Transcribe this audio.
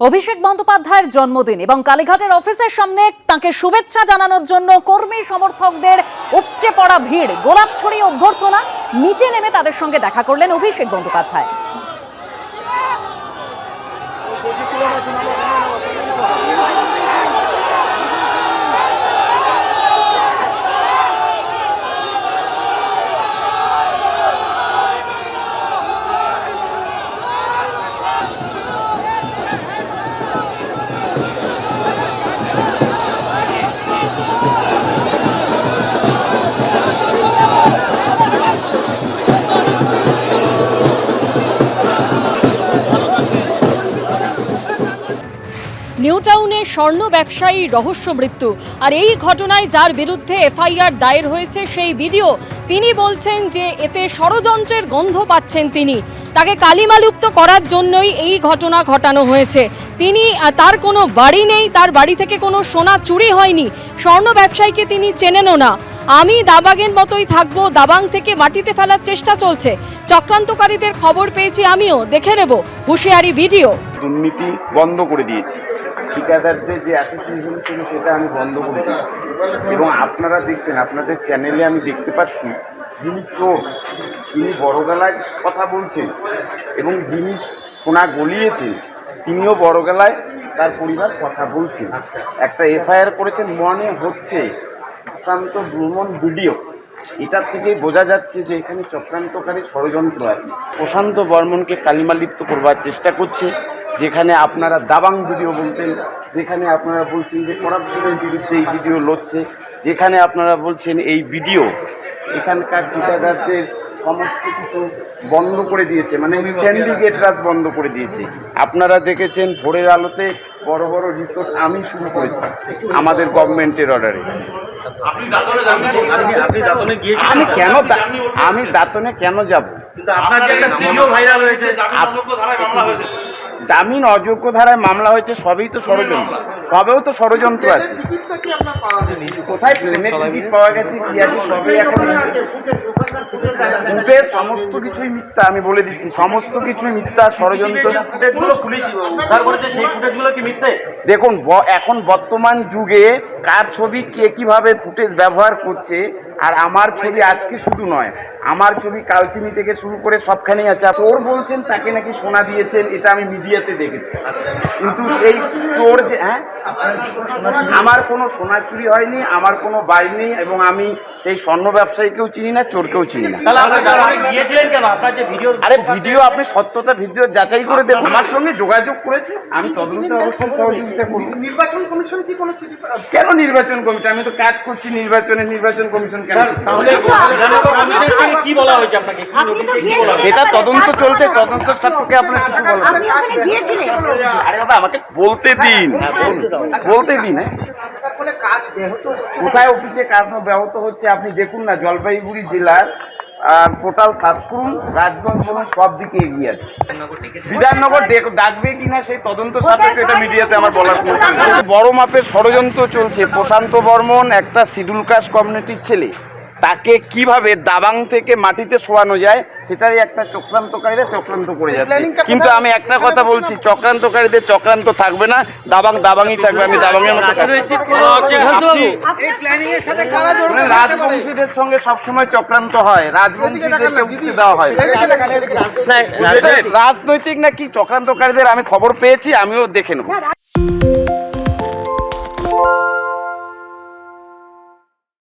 অভিষেক বন্দ্যোপাধ্যায়ের জন্মদিন এবং কালীঘাটের অফিসের সামনে তাকে শুভেচ্ছা জানানোর জন্য কর্মী সমর্থকদের উপচে পড়া ভিড়, গোলাপ ছড়িয়ে অভ্যর্থনা, নিচে নেমে তাদের সঙ্গে দেখা করলেন অভিষেক বন্দ্যোপাধ্যায়। নিউ টাউনে স্বর্ণ ব্যবসায়ী রহস্য মৃত্যু। আর এই ঘটনায় যার বিরুদ্ধে এফআইআর দায়ের হয়েছে সেই ভিডিও তিনি বলছেন যে এতে ষড়যন্ত্রের গন্ধ পাচ্ছেন তিনি। তাকে কালিমালুপ্ত করার জন্যই এই ঘটনা ঘটানো হয়েছে। তিনি তার কোনো বাড়ি নেই, তার বাড়ি থেকে কোনো সোনা চুরি হয়নি। স্বর্ণ ব্যবসায়ীকে তিনি চেনেনও না। আমি দাবাগের মতোই থাকব, দাবাং থেকে মাটিতে ফেলার চেষ্টা চলছে। চক্রান্তকারীদের খবর পেয়েছি আমিও, দেখে নেব। হুঁশিয়ারি ভিডিও। দুর্নীতি বন্ধ করে দিয়েছি। ঠিকাদারদের যে অ্যাসোসিয়েশন ছিল সেটা আমি বন্ধ করে দিয়েছি। এবং আপনারা দেখছেন আপনাদের চ্যানেলে আমি দেখতে পাচ্ছি যিনি চোর তিনি বড় গলায় কথা বলছেন এবং যিনি সোনা গলিয়েছেন তিনিও বড় গলায় তার পরিবার কথা বলছেন। একটা এফআইআর করেছেন মনে হচ্ছে সুশান্ত ভ্রমণ ভিডিও। এটার থেকে বোঝা যাচ্ছে যে এখানে চক্রান্তকারী ষড়যন্ত্র আছে। প্রশান্ত বর্মনকে কালিমালিপ্ত করবার চেষ্টা করছে। যেখানে আপনারা দাবাং ভিডিও বলতেন যেখানে আপনারা বলছেন যে করাপশনের বিরুদ্ধে এই ভিডিও লড়ছে যেখানে আপনারা বলছেন এই ভিডিও এখানকার ঠিকাদারদের সমস্ত কিছু বন্ধ করে দিয়েছে মানে স্যান্ডিগেট রাজ বন্ধ করে দিয়েছে। আপনারা দেখেছেন ভোরের আলোতে বড় বড় রিসোর্ট আমি শুরু করেছি আমাদের গভর্নমেন্টের অর্ডারে আপনি দাঁতনে যাননি আপনি আপনি দাঁতনে গিয়েছিলেন? আমি কেন দা- আমি দাঁতনে কেন যাব? কিন্তু আপনার যে একটা ভিডিও ভাইরাল হয়েছে। জামিন অযোগ্য ধারায় মামলা হয়েছে সবই তো ষড়যন্ত্র। সবেও তো ষড়যন্ত্র আছে। কোথায় প্লেনের টিকিট পাওয়া গেছে কি আছে সবই এখন ফুটেজ সমস্ত কিছুই মিথ্যা আমি বলে দিচ্ছি। সমস্ত কিছুই মিথ্যা ষড়যন্ত্র। দেখুন এখন বর্তমান যুগে কার ছবি কে কীভাবে ফুটেজ ব্যবহার করছে আর আমার ছবি আজকে শুধু নয় আমার ছবি কালচিনি থেকে শুরু করে সবখানেই আছে। চোর বলছেন তাকে নাকি সোনা দিয়েছেন এটা আমি মিডিয়াতে দেখেছি। কিন্তু সেই চোর যে হ্যাঁ? আমার কোনো সোনা চুরি হয়নি আমার কোনো বাড়ি নেই এবং আমি সেই স্বর্ণ ব্যবসায়ীকেও চিনি না চোরকেও চিনি না। তাহলে আপনি দাঁতনে গিয়েছিলেন কেন? আপনার যে ভিডিও আরে ভিডিও আপনি সত্যতা ভিডিও যাচাই করে দেবেন আমার সঙ্গে যোগাযোগ করেছে। আমি তদন্তে অবশ্যই সহযোগিতা করব। নির্বাচন কমিশন কি কোনো চিঠি কেন নির্বাচন কমিশন? আমি তো কাজ করছি নির্বাচনে নির্বাচন কমিশন কেন তাহলে কি বলা হয়েছে আপনাকে? কি নোটিশে কি বলা হয়েছে? সেটা তদন্ত চলছে তদন্ত সাপেক্ষে আপনার কিছু নেই। ওখানে গিয়েছিলেন? আরে বাবা আমাকে বলতে দিন। বলতে দিন হ্যাঁ। কাজ ব্যাহত হচ্ছে। কোথায় অফিসে কাজ ব্যাহত হচ্ছে আপনি দেখুন না জলপাইগুড়ি জেলার আর টোটাল করুন রাজগঞ্জ বলুন সব দিকে এগিয়ে আছে। বিধাননগর ডেক- ডাকবে কিনা সেই তদন্ত সাপেক্ষে এটা মিডিয়াতে আমার বলার বড় মাপের ষড়যন্ত্র চলছে। প্রশান্ত বর্মন একটা শিডিউল কাস্ট কমিউনিটির ছেলে। তাকে কীভাবে দাবাং থেকে মাটিতে শোয়ানো যায় সেটাই একটা চক্রান্তকারীরা চক্রান্ত করে যাচ্ছে। কিন্তু আমি একটা কথা বলছি চক্রান্তকারীদের চক্রান্ত থাকবে না দাবাং দাবাংই থাকবে আমি দাবাংয়ের মতো। আপনি মানে রাজবংশীদের সঙ্গে সবসময় চক্রান্ত হয় রাজবংশীদেরকে উঠতে দেওয়া হয়। রাজনৈতিক নাকি চক্রান্তকারীদের আমি খবর পেয়েছি আমিও দেখে নেব।